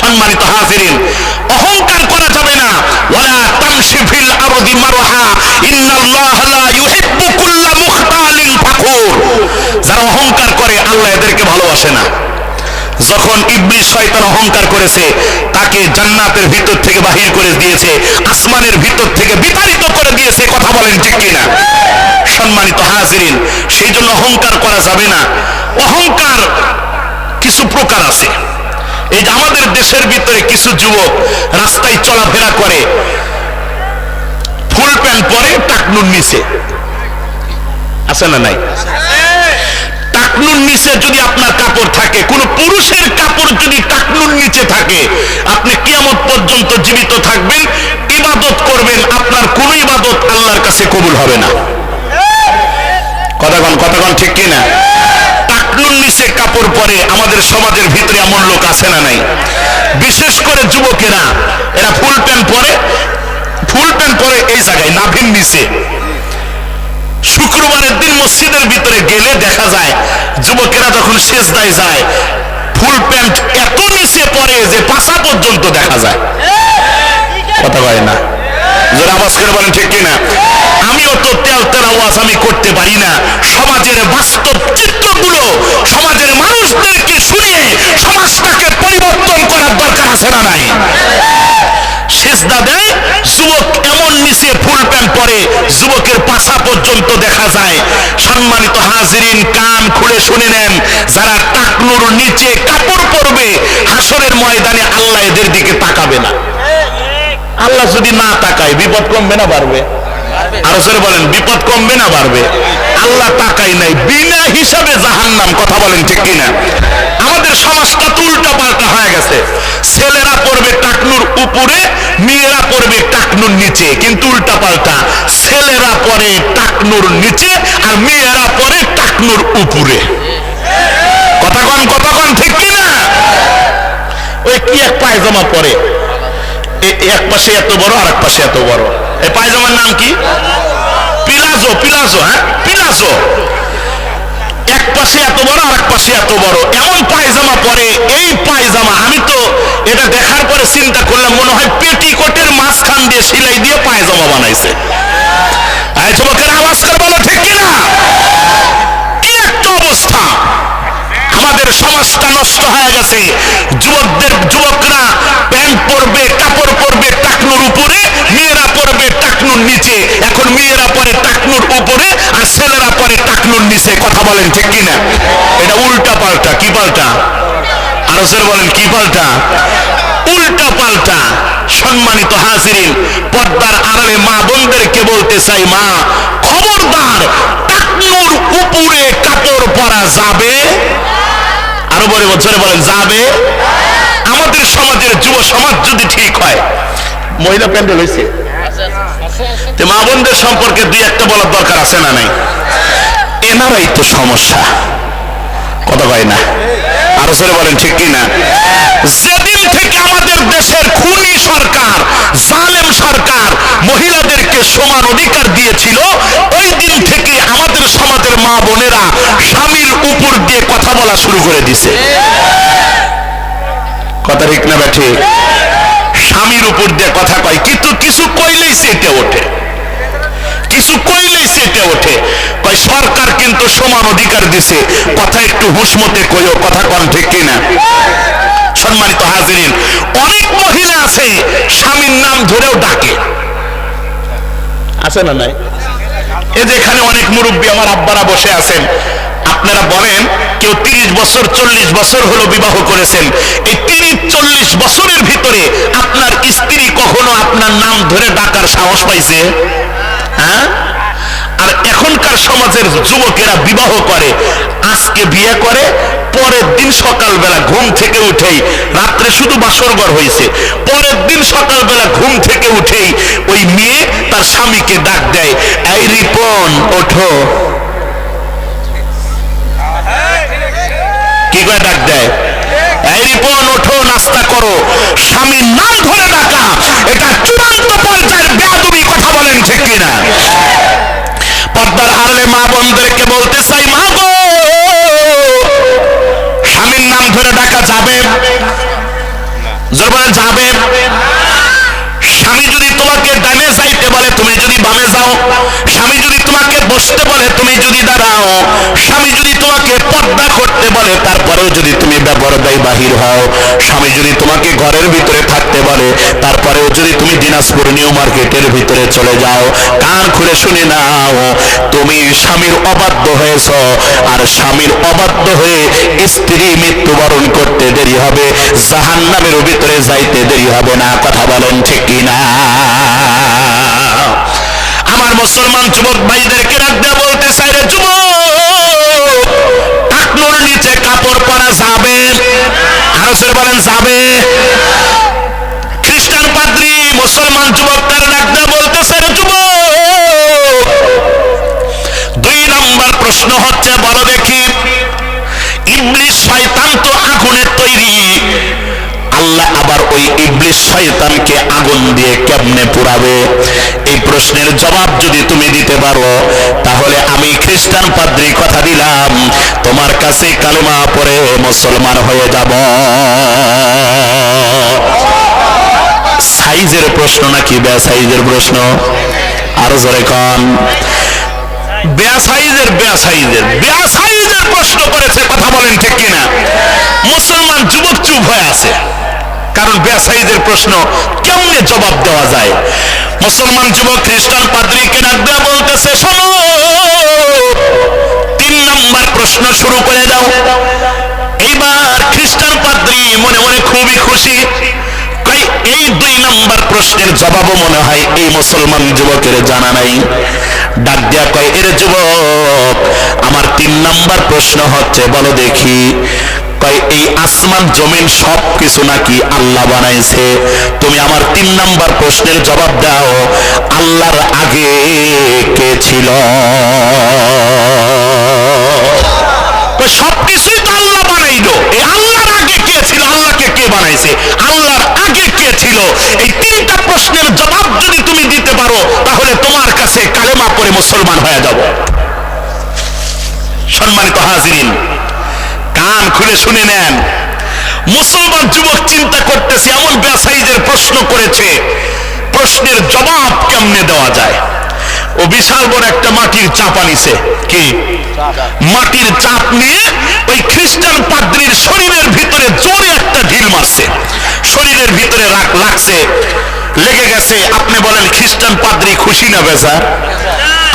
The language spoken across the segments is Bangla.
সম্মানিত হাজিরিন, অহংকার করা যাবে না। ওয়ালা তামশি ফিল আরদি মারহা, ইন্নাল্লাহ লা ইউহিব্বু কুল্লা মুখতালিন যারা অহংকার করে, আল্লাহ এদেরকে ভালোবাসে না। যখন শয়তান অহংকার করেছে, তাকে জান্নাতের ভিতর থেকে বাহির করে দিয়েছে, আসমানের ভিতর থেকে বিতাড়িত করে দিয়েছে, কথা বলেন ঠিক কিনা? সম্মানিত হাজিরিন, সেই জন্য অহংকার করা যাবে না। অহংকার কিছু প্রকার আছে। এই যে আমাদের দেশের ভিতরে কিছু যুবক রাস্তায় চলাফেরা করে, ফুল প্যান্ট পরে নিচে। আছে না নাই? নিচে যদি আপনার কাপড় থাকে, কোন পুরুষের কাপড় যদি টাকনুর নিচে থাকে, আপনি কিয়ামত পর্যন্ত জীবিত থাকবেন, ইবাদত করবেন, আপনার কোন ইবাদত আল্লাহর কাছে কবুল হবে না। কথাগণ কথাগণ ঠিক কিনা? কাপড় পরে আমাদের সমাজের ভিতরে এমন লোক আছে না নাই? বিশেষ করে যুবকেরা, এরা ফুল প্যান্ট পরে, ফুল প্যান্ট পরে এই জায়গায় নাভির নিচে। শুক্রবারের দিন মসজিদের ভিতরে গেলে দেখা যায়, যুবকেরা যখন শেষদায় যায়, ফুল প্যান্ট এত নিচে পরে যে পাশা পর্যন্ত দেখা যায়। কথা কয় না? যারা আওয়াজ আমিও তো তেল তেল আওয়াজ আমি করতে পারি না। সমাজের বাস্তব চিত্রগুলো সমাজের মানুষদেরকে শুনিয়ে সমাজটাকে পরিবর্তন করার দরকার আছে না নাই? সেজদা দেয় যুবক এমন নিচে ফুল প্যান্ট পরে যুবকের পর্যন্ত দেখা যায়। সম্মানিত হাজিরিন, কান খুলে শুনে নেন, যারা টাকনুর নিচে কাপড় পরবে, হাসরের ময়দানে আল্লাহ এদের দিকে তাকাবে না। আল্লাহ যদি না তাকায়, বিপদ কমবে না, বাড়বে। আরও জোরে বলেন, বিপদ কমবে না বাড়বে। আল্লাহ তাকাই নাই, বিনা হিসাবে জাহান্নাম, কথা বলেন ঠিক কিনা। আমাদের সমাজটা উল্টা পাল্টা হয়ে গেছে। ছেলেরা পড়বে টাকনুর উপরে, মেয়েরা পড়বে টাকনুর নিচে, কিন্তু উল্টা পাল্টা। ছেলেরা পরে টাকনুর নিচে আর মেয়েরা পরে টাকনুর উপরে। কথা কন কথা কন ঠিক কিনা? ওই কি এক পায়জামা পরে? এক পাশে এত বড় আর এক পাশে এত বড়। এই পায়জামার নাম কি? পিলাজো পিলাজো হ্যাঁ? পিলাজো এক পাশে এত বড় আর এক পাশে এত বড়। এমন পায়জামা পরে, এই পায়জামা, আমি তো এটা দেখার পরে চিন্তা করলাম, মনে হয় পেটিকোটের মাঝখান দিয়ে সেলাই দিয়ে পায়জামা বানাইছে। কথা বলেন, ঠিক কিনা? এটা উল্টা পাল্টা, কি পাল্টা? আরও বলেন, কি পাল্টা? উল্টা পাল্টা। সম্মানিত হাজিরিন, পর্দার আড়ালে মা বোনদেরকে বলতে চাই, মা, খবরদার টাকনুর উপরে কাপড় পরা যাবে? আরও বলে বছরে বলেন, যাবে? আমাদের সমাজের যুব সমাজ যদি ঠিক হয়, মহিলা প্যান্ডেল হয়েছে মা বোনদের সম্পর্কে দুই একটা বলার দরকার আছে না নাই? এনারাই তো সমস্যা? কথা কয় না। আরও সরে বলেন, ঠিক কিনা যেদিন থেকে আমাদের দেশের খুনি সরকার, জালেম সরকার মহিলাদেরকে সমান অধিকার দিয়েছিল, ওই দিন থেকে আমাদের সমাজের মা বোনেরা স্বামীর উপর দিয়ে কথা বলা শুরু করে দিছে। কথা ঠিক না ব্যাঠে স্বামীর উপর দিয়ে কথা কয়, কিন্তু কিছু কইলেই সেটে ওঠে। কিছু কইলেই সেটে ওঠে? কয়, সরকার কিন্তু সমান অধিকার দিছে। কথা একটু হুসমতে কইও, কথা কন ঠিক কিনা? সম্মানিত হাজিরিন, অনেক মহিলা আছে, স্বামীর নাম ধরেও ডাকে। আছে না নাই? এই যে এখানে অনেক মুরব্বী আমার আব্বারা বসে আছেন। আপনারা বলেন, কেউ তিরিশ বছর, চল্লিশ বছর হলো বিবাহ করেছেন। এই তিরিশ চল্লিশ বছরের ভিতরে আপনার স্ত্রী কখনো আপনার নাম ধরে ডাকার সাহস পাইছে? হ্যাঁ? আর এখনকার সমাজের যুবকেরা বিবাহ করে, আজকে বিয়ে করে, পরের দিন সকালবেলা ঘুম থেকে উঠেই, রাত্রে শুধু বাসরঘর হয়েছে পরের দিন সকালবেলা ঘুম থেকে উঠেই ওই মেয়ে তার স্বামীকে ডাক দেয়, এই রিপন, ওঠো। কি করে ডাক দেয়? এই রিপন, ওঠো, নাস্তা করো। স্বামীর নাম ধরে ডাকা, এটা চূড়ান্ত ঠিক কিনা পর্দার আড়ালে মা বোনদেরকে বলতে চাই, মা গো, স্বামীর নাম ধরে ডাকা যাবে বলে তুমি যদি দাঁড়াও, স্বামী যদি তোমাকে পর্দা করতে বলে, তারপরেও যদি তুমি ব্যবহারদায়ী বাহির হও, স্বামী যদি তোমাকে ঘরের ভিতরে থাকতে বলে, তারপরেও যদি তুমি দিনাজপুর নিউ মার্কেটের ভিতরে চলে যাও, কান খুলে শুনে নাও, তুমি স্বামীর অবাধ্য হয়েছ, আর স্বামীর অবাধ্য হয়ে স্ত্রী মৃত্যুবরণ করতে দেরি হবে জাহান নামের ভিতরে যাইতে দেরি হবে না, কথা বলেন ঠিক কিনা? আমার মুসলমান যুবক ভাইদেরকে রাখতে Sam শয়তানকে আগুন দিয়ে কেমনে পুরাবে? এই প্রশ্নের জবাব যদি তুমি দিতে পারো, তাহলে আমি খ্রিস্টান পাদ্রী কথা দিলাম, তোমার কাছে কালেমা পরে মুসলমান হয়ে যাব। সাইজের প্রশ্ন নাকি বে সাইজের প্রশ্ন? আরও জোরে কন। বেয়া সাইজের বেয়া সাইজের বেয়া সাইজের প্রশ্ন করেছে, কথা বলেন ঠিক কিনা? মুসলমান যুবক চুপ হয়ে আছে। কারণ বেয়া সাইজের প্রশ্ন কেমনে জবাব দেওয়া যায়? মুসলমান যুবক, খ্রিস্টান পাদ্রীকে ডাক দেওয়া বলতেছে, শোনো। তিন নম্বর প্রশ্ন শুরু করে দাও। এইবার খ্রিস্টান পাদ্রী মনে মনে খুবই খুশি। নম্বর প্রশ্নের জবাবও মনে হয় এই মুসলমান যুবকের জানা নাই। ডাক দেয়া কয়, এর যুবক, আমার তিন নম্বর প্রশ্ন হচ্ছে, বলো দেখি। কয়, এই আসমান জমিন সব কিছু নাকি আল্লাহ বানাইছে। তুমি আমার তিন নাম্বার প্রশ্নের জবাব দাও, আল্লাহর আগে কে ছিল? কান শুনে নেন। মুসলমান যুবক চিন্তা করতেছে এমন ব্যবসায়ীদের প্রশ্ন করেছে, প্রশ্নের জবাব কেমনে দেওয়া যায়? ও বিশাল বড় একটা মাটির চাপা নিছে কি? মাটির চাপ নিয়ে ওই খ্রিস্টান পাদ্রির শরীরের ভিতরে জোরে একটা ঢিল মারছে। শরীরের ভিতরে লাগছে, লেগে গেছে। আপনি বলেন, খ্রিস্টান পাদ্রি খুশি না বেজা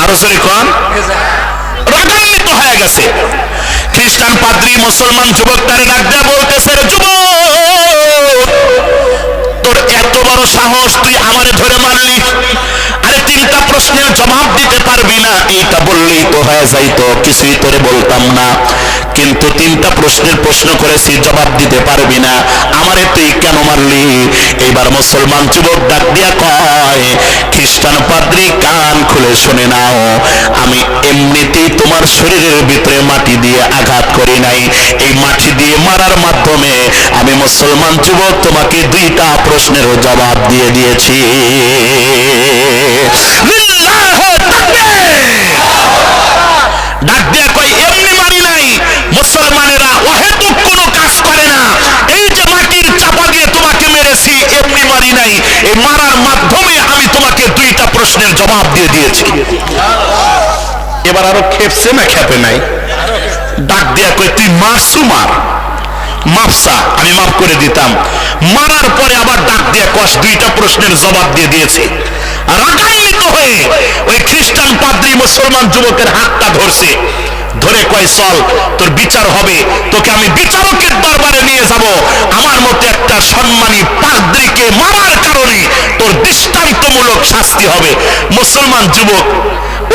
আরও জোরে কন। রাগান্বিত হয়ে গেছে। খ্রিস্টান পাদ্রি মুসলমান যুবক তারে ডাক দেয়া বলতেছে তোর এত বড় সাহস, তুই আমারে ধরে মারলি? আরে তিনটা প্রশ্নের জবাব দিতে পারবি না। এইটা বললেই তো হয়ে যাইতো, কিছুই তোরে বলতাম না। কিন্তু তিনটা প্রশ্নের প্রশ্ন করেছি জবাব দিতে পারবি না। আমারে তুই কেন মারলি? এইবার মুসলমান যুবক ডাক দিয়া কয়, খ্রিস্টান পাদ্রি, কান খুলে শুনে নাও। আমি এমনিতেই তোমার শরীরের ভিতরে মাটি দিয়ে আঘাত করি নাই। এই মাটি দিয়ে মারার মাধ্যমে আমি মুসলমান যুবক তোমাকে দুইটা প্রশ্নের জবাব দিয়ে দিয়েছি। খেপছে না, খেপে নাই। ডাক দিয়া কই তুই মারছু মার মাপসা আমি মাফ করে দিতাম। মারার পরে আবার ডাক দিয়ে কষ দুইটা প্রশ্নের জবাব দিয়ে দিয়েছে। রাগান্বিত হয়ে ওই খ্রিস্টান পাদ্রী মুসলমান যুবকের হাতটা ধরছে। ধরে কয় চল তোর বিচার হবে। তোকে আমি বিচারকের দরবারে নিয়ে যাব। আমার মতো একটা সম্মানী পাদ্রীকে মারার কারণে তোর দৃষ্টান্তমূলক শাস্তি হবে। মুসলমান যুবক,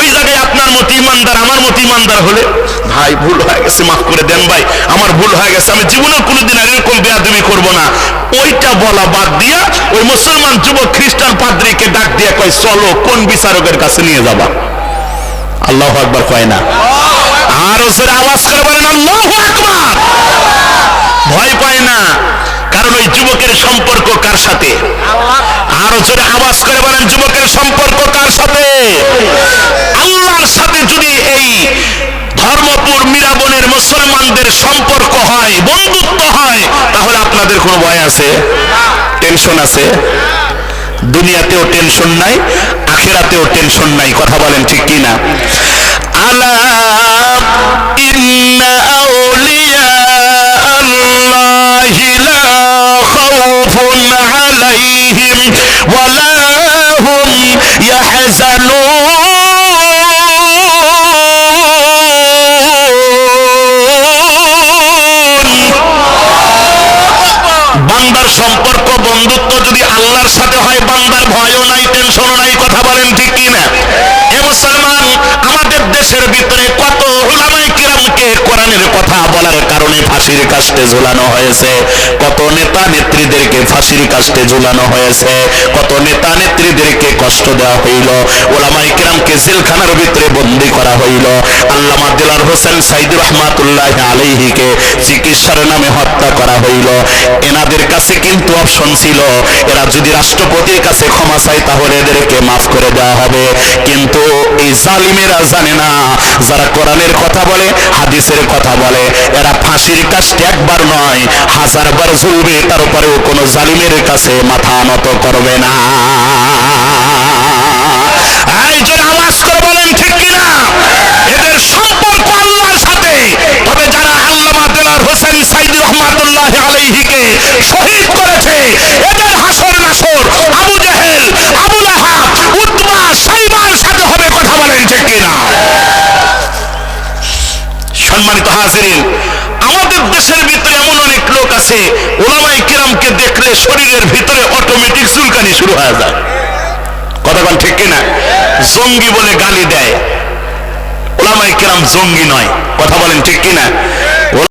ওই জায়গায় আপনার মতো ইমানদার, আমার মতো ইমানদার হলে? ভাই, ভুল হয়ে গেছে, মাফ করে দেন ভাই, আমার ভুল হয়ে গেছে। আমি জীবনেও কোনোদিন আর এরকম বেয়াদবি করব না। ওইটা বলা বাদ দিয়া ওই মুসলমান যুবক খ্রিস্টান পাদ্রীকে ডাক দিয়া কয়, চলো, কোন বিচারকের কাছে নিয়ে যাবা? আল্লাহ আকবার কয় না। আরও জোরে আওয়াজ করে বলেন, আল্লাহ আকবার! ভয় পায় না, কারণ ওই যুবকের সম্পর্ক কার সাথে? আরও জোরে আওয়াজ করে বলেন, যুবকের সম্পর্ক কার সাথে? আল্লাহর সাথে যদি এই ধর্মপুর মীরাবনের মুসলমানদের সম্পর্ক হয়, বন্ধুত্ব হয়, তাহলে আপনাদের কোনো ভয় আছে? টেনশন আছে? দুনিয়াতেও টেনশন নাই, আখেরাতেও টেনশন নাই, কথা বলেন ঠিক কিনা? আলাইহিম ওয়ালা হুম ইয়াহজানুন বান্দার সম্পর্ক, বন্ধুত্ব যদি আল্লাহর সাথে হয়, বান্দার ভয়ও নাই টেনশনও নাই, কথা বলেন ঠিক কি না এ মুসলমান, আমাদের দেশের ভিতরে কত ওলামাই কিরামকে কোরআনের কথা বলার কারণে ফাঁসির কাস্টে ঝুলানো হয়েছে। কত নেতা নেত্রীদেরকে ফাঁসির কাস্টে ঝুলানো হয়েছে। কত নেতা নেত্রীদেরকে কষ্ট দেওয়া হইল। ওলামাই কিরামকে জেলখানার ভিতরে বন্দি করা হইল। আল্লামা দিলার হোসেন সাইদ রহমাতুল্লাহ আলাইহিকে চিকিৎসার নামে হত্যা করা হইল। এনাদের কাছে কিন্তু অপশন ছিল, এরা যদি রাষ্ট্রপতির কাছে ক্ষমা চায় তাহলে এদেরকে মাফ করে দেওয়া হবে। কিন্তু এই জালিমেরা জানে না, যারা কোরআনের কথা বলে, হাদিসের কথা বলে, এরা ফাঁসির কাজটি একবার নয় হাজার হাজারবার ঝুলবে তারপরেও কোনো জালিমের কাছে মাথা নত করবে না। এই যে আওয়াজ করে বলেন ঠিক কিনা এদের সম্পর্ক আল্লাহর সাথে তবে যারা আল্লামা দেলার হোসেন সাইদ রহমাতুল্লাহ আলাইহিকে শহীদ করেছে এদের হাসর নাসর Abu Jahl Abu Lahab Utba cyber সাথে হবে কথা বলেন ঠিক কিনা সম্মানিত হাজিরিন আমাদের দেশের ভিতরে এমন অনেক লোক আছে ওলামাই কিরামকে দেখলে শরীরের ভিতরে অটোমেটিক চুলকানি শুরু হয়ে যায়। কথাটা ঠিক কিনা? জঙ্গি বলে গালি দেয়। ওলামাই কিরাম জঙ্গি নয়। কথা বলেন ঠিক কিনা?